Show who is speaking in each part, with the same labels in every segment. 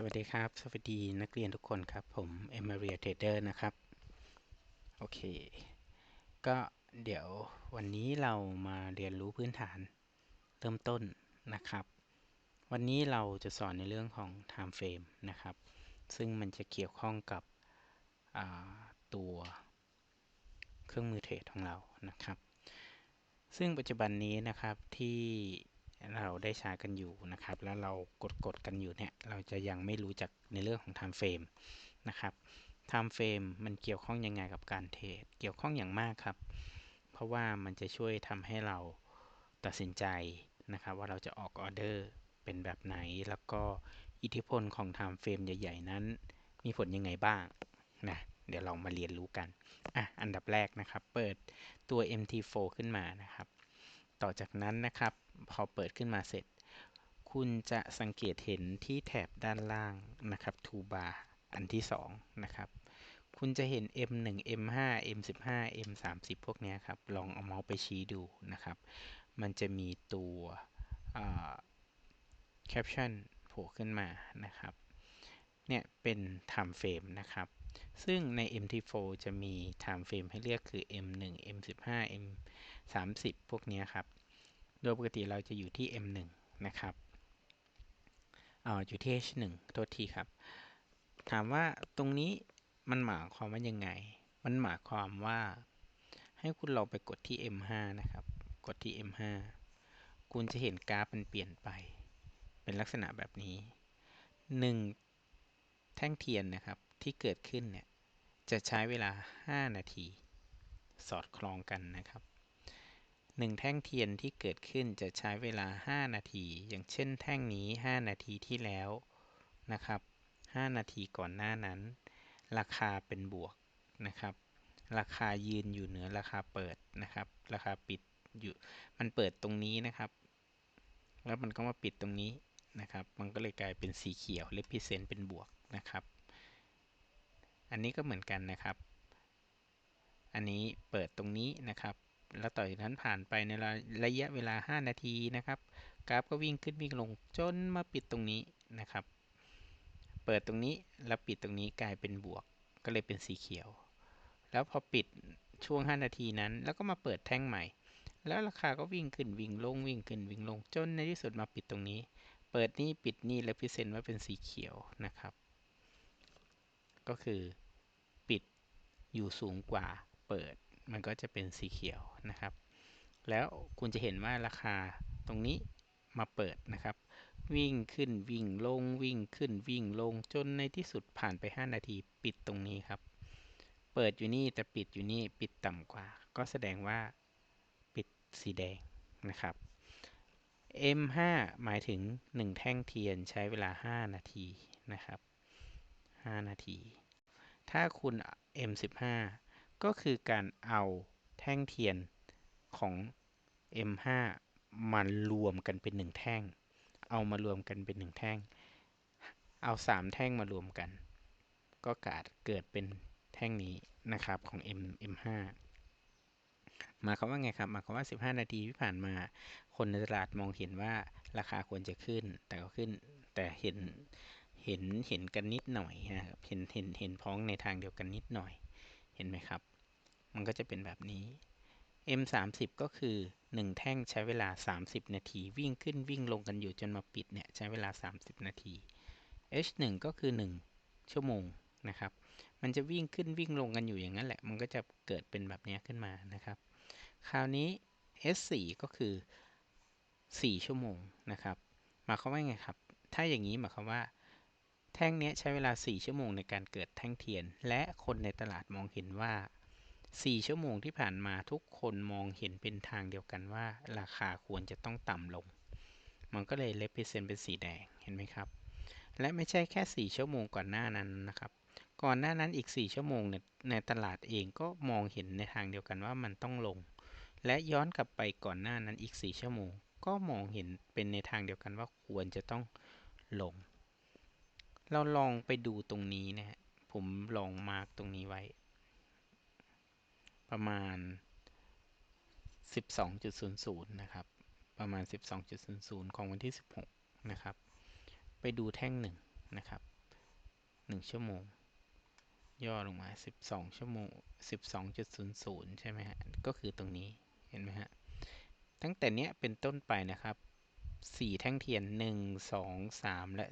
Speaker 1: สวัสดีครับ สวัสดีนักเรียนทุกคนครับ ผมเอม a รียเทเดอร์นะครับ โอเค ก็เดี๋ยววันนี้เรามาเรียนรู้พื้นฐานเริ่มต้นนะครับ วันนี้เราจะสอนในเรื่องของ time frame นะครับ ซึ่งมันจะเกี่ยวข้องกับตัวเครื่องมือเทรดของเรานะครับ ซึ่งปัจจุบันนี้นะครับที่ เราได้ใช้กันอยู่นะครับ แล้วเรากดกดกันอยู่เนี่ย เราจะยังไม่รู้จักในเรื่องของ time frame นะครับ time frame มันเกี่ยวข้องยังไงกับการเทรด เกี่ยวข้องอย่างมากครับ เพราะว่ามันจะช่วยทำให้เราตัดสินใจนะครับ ว่าเราจะออกออเดอร์เป็นแบบไหน แล้วก็อิทธิพลของ time frame ใหญ่ ๆ นั้น มีผลยังไงบ้างนะเดี๋ยวเรามาเรียนรู้กัน อะ อันดับแรกนะครับ เปิดตัว MT4 ขึ้นมานะครับ ต่อจากนั้นนะครับ พอเปิดขึ้นมาเสร็จ คุณจะสังเกตเห็นที่แถบด้านล่างนะครับ toolbar อันที่ 2 นะครับ คุณจะเห็น M1 M5 M15 M30 พวกนี้ครับ ลองเอาเมาส์ไปชี้ดูนะครับ มันจะมีตัว caption โผล่ขึ้นมานะครับ เนี่ยเป็น time frame นะครับ ซึ่งใน MT4 จะมี time frame ให้เลือกคือ M1 M15 30 พวกนี้ครับ โดยปกติเราจะอยู่ที่ M1 นะครับอออยู่ที่ H1 โทษทีครับ ถามว่าตรงนี้มันหมายความว่ายังไง มันหมายความว่าให้คุณลองไปกดที่ M5 นะครับ กดที่ M5 คุณจะเห็นกราฟมันเปลี่ยนไป เป็นลักษณะแบบนี้ 1 แท่งเทียนนะครับที่เกิดขึ้นเนี่ย จะใช้เวลา 5 นาที สอดคล้องกันนะครับ หนึ่งแท่งเทียนที่เกิดขึ้นจะใช้เวลา 5 นาที อย่างเช่น แท่งนี้ 5 นาทีที่แล้วนะครับ 5 นาทีก่อนหน้านั้น ราคาเป็นบวกนะครับ ราคายืนอยู่เหนือราคาเปิดนะครับ ราคาปิดอยู่ มันเปิดตรงนี้นะครับ แล้วมันก็มาปิดตรงนี้นะครับ มันก็เลยกลายเป็นสีเขียวเลพิเซนเป็นบวกนะครับ อันนี้ก็เหมือนกันนะครับ อันนี้เปิดตรงนี้นะครับ แล้วต่อจากนั้นผ่านไปในระยะเวลา 5 นาทีนะครับ กราฟก็วิ่งขึ้นวิ่งลงจนมาปิดตรงนี้นะครับ เปิดตรงนี้แล้วปิดตรงนี้กลายเป็นบวก ก็เลยเป็นสีเขียว แล้วพอปิดช่วง 5 นาทีนั้น แล้วก็มาเปิดแท่งใหม่ แล้วราคาก็วิ่งขึ้นวิ่งลงวิ่งขึ้นวิ่งลงจนในที่สุดมาปิดตรงนี้ เปิดนี่ปิดนี่แล้วพิเศษว่าเป็นสีเขียวนะครับ ก็คือปิดอยู่สูงกว่าเปิด มันก็จะเป็นสีเขียวนะครับ แล้วคุณจะเห็นว่าราคาตรงนี้มาเปิดนะครับ วิ่งขึ้นวิ่งลงวิ่งขึ้นวิ่งลงจนในที่สุดผ่านไป 5 นาทีปิดตรงนี้ครับ เปิดอยู่นี่แต่ปิดอยู่นี่ปิดต่ำกว่า ก็แสดงว่าปิดสีแดงนะครับ M5 หมายถึง 1 แท่งเทียนใช้เวลา 5 นาทีนะครับ 5 นาที ถ้าคุณ M15 ก็คือการเอาแท่งเทียนของ M5 มารวมกันเป็นหนึ่งแท่ง เอามารวมกันเป็นหนึ่งแท่ง เอาสามแท่งมารวมกัน ก็กาดเกิดเป็นแท่งนี้นะครับของ M M5 มาคำว่าไงครับมาคำว่า 15 นาทีที่ผ่านมา คนในตลาดมองเห็นว่าราคาควรจะขึ้น แต่ก็ขึ้น แต่เห็น เห็น เห็นกันนิดหน่อยนะครับ เห็น เห็น เห็นพ้องในทางเดียวกันนิดหน่อย เห็นไหมครับ มันก็จะเป็นแบบนี้ M 3 0 ก็คือ 1 แท่งใช้เวลา 30 นาที วิ่งขึ้นวิ่งลงกันอยู่จนมาปิดเนี่ยใช้เวลา 30 นาที H 1 ก็คือ 1 ชั่วโมงนะครับ มันจะวิ่งขึ้นวิ่งลงกันอยู่อย่างนั้นแหละ มันก็จะเกิดเป็นแบบนี้ขึ้นมานะครับ คราวนี้ S 4 ก็คือ 4 ชั่วโมงนะครับ หมายความว่าไงครับ ถ้าอย่างนี้หมายความว่า แท่งนี้ใช้เวลา 4 ชั่วโมงในการเกิดแท่งเทียน และคนในตลาดมองเห็นว่า 4 ชั่วโมงที่ผ่านมาทุกคนมองเห็นเป็นทางเดียวกันว่า ราคาควรจะต้องต่ำลง มันก็เลยเลเปเซนเป็นสีแดงเห็นไหมครับ และไม่ใช่แค่ 4 ชั่วโมงก่อนหน้านั้นนะครับ ก่อนหน้านั้นอีก 4 ชั่วโมงเนี่ยในตลาดเองก็มองเห็นในทางเดียวกันว่ามันต้องลง และย้อนกลับไปก่อนหน้านั้นอีก 4 ชั่วโมง ก็มองเห็นเป็นในทางเดียวกันว่าควรจะต้องลง เราลองไปดูตรงนี้นะฮะผมลองมาร์กตรงนี้ไว้ ประมาณ 12.00 นะครับ ประมาณ 12.00 ของวันที่ 16 นะครับ ไปดูแท่งหนึ่งนะครับ 1 ชั่วโมง ย่อลงมา 12 ชั่วโมง 12.00 ใช่ไหมฮะ ก็คือตรงนี้ เห็นไหมฮะ ตั้งแต่เนี้ยเป็นต้นไปนะครับ 4 แท่งเทียน 1 2 3 และ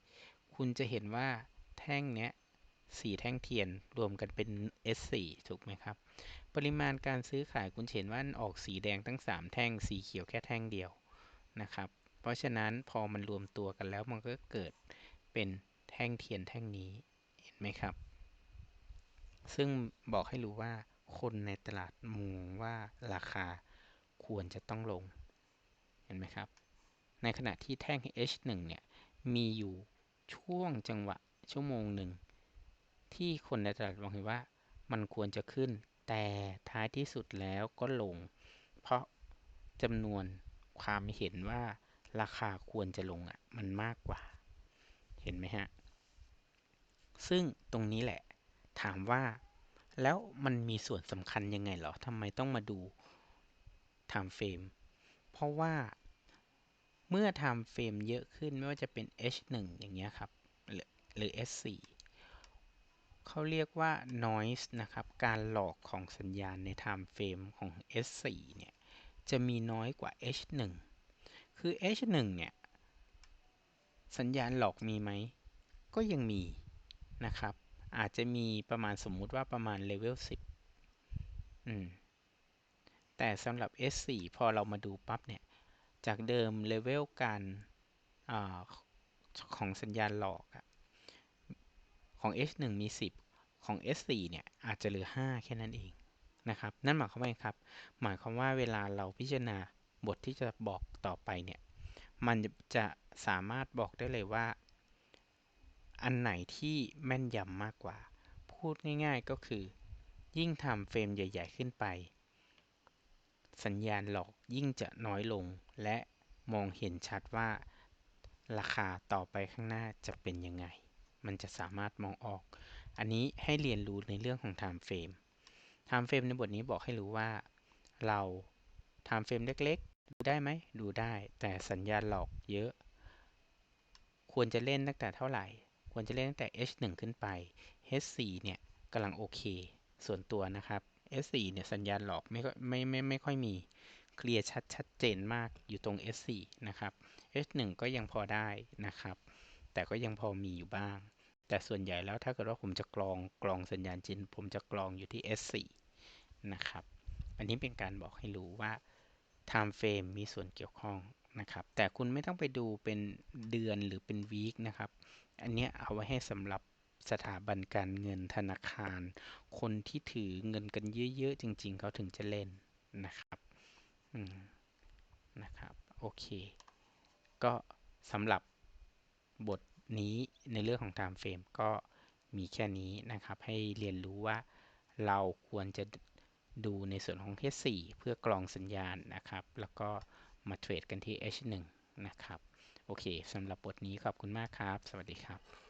Speaker 1: 4 คุณจะเห็นว่าแท่งเนี้ย 4 แท่งเทียนรวมกันเป็น S4 ถูกไหมครับ ปริมาณการซื้อขายคุณเห็นว่าออกสีแดงทั้ง 3 แท่งสีเขียวแค่แท่งเดียวนะครับ เพราะฉะนั้นพอมันรวมตัวกันแล้วมันก็เกิดเป็นแท่งเทียนแท่งนี้เห็นไหมครับ ซึ่งบอกให้รู้ว่าคนในตลาดมองว่าราคาควรจะต้องลง เห็นไหมครับ ในขณะที่แท่ง H1 เนี่ย มีอยู่ช่วงจังหวะชั่วโมงหนึ่ง ที่คนในตลาดมองเห็นว่า มันควรจะขึ้น แต่ท้ายที่สุดแล้วก็ลง เพราะจำนวนความเห็นว่าราคาควรจะลงอะมันมากกว่า เห็นไหมฮะ ซึ่งตรงนี้แหละ ถามว่า แล้วมันมีส่วนสำคัญยังไงเหรอทำไมต้องมาดู time frame เพราะว่าเมื่อ time frame เยอะขึ้นไม่ว่าจะเป็น H1 อย่างเงี้ยครับ หรือ S4 เขาเรียกว่า noise นะครับ การหลอกของสัญญาณใน time frame ของ S4 เนี่ย จะมีน้อยกว่า H1 คือ H1 เนี่ย สัญญาณหลอกมีไหม ก็ยังมีนะครับ อาจจะมีประมาณสมมุติว่าประมาณเลเวล10 อืม แต่สำหรับ S4 พอเรามาดูปั๊บเนี่ย จากเดิมเลเวลการอของสัญญาณหลอก ของ H1 มี 10 ของ S4 เนี่ยอาจจะเหลือ 5 แค่นั้นเองนะครับนั่นหมายความว่าครับ หมายความว่าเวลาเราพิจารณาบทที่จะบอกต่อไปเนี่ยมันจะสามารถบอกได้เลยว่า อันไหนที่แม่นยำมากกว่า พูดง่ายๆก็คือ ยิ่งทำเฟรมใหญ่ ๆ ขึ้นไป สัญญาณหลอกยิ่งจะน้อยลง และมองเห็นชัดว่าราคาต่อไปข้างหน้าจะเป็นยังไง มันจะสามารถมองออก อันนี้ให้เรียนรู้ในเรื่องของ time frame time frame ในบทนี้บอกให้รู้ว่า เรา time frame เล็กๆ ดูได้ไหม ดูได้ แต่สัญญาณหลอกเยอะ ควรจะเล่นตั้งแต่เท่าไหร่ ควรจะเล่นตั้งแต่ H1 ขึ้นไป H4 เนี่ยกำลังโอเค ส่วนตัวนะครับ S4 เนี่ยสัญญาณหลอกไม่ไม่ไม่ไม่ค่อยมีเคลียร์ชัดชัดเจนมากอยู่ตรง S4 นะครับ H1 ก็ยังพอได้นะครับ แต่ก็ยังพอมีอยู่บ้าง แต่ส่วนใหญ่แล้วถ้าเกิดว่าผมจะกรองกรองสัญญาณจิน ผมจะกรองอยู่ที่ S4 นะครับ อันนี้เป็นการบอกให้รู้ว่า time frame มีส่วนเกี่ยวข้องนะครับ แต่คุณไม่ต้องไปดูเป็นเดือนหรือเป็นวีคนะครับ อันนี้เอาไว้ให้สำหรับสถาบันการเงินธนาคาร คนที่ถือเงินกันเยอะๆ จริง ๆ เขาถึงจะเล่นนะครับนะครับ โอเค ก็สำหรับ บทนี้ในเรื่องของ time frame ก็มีแค่นี้นะครับ ให้เรียนรู้ว่าเราควรจะดูในส่วนของ H4 เพื่อกรองสัญญาณนะครับ แล้วก็มาเทรดกันที่ H1 นะครับ โอเคสำหรับบทนี้ขอบคุณมากครับ สวัสดีครับ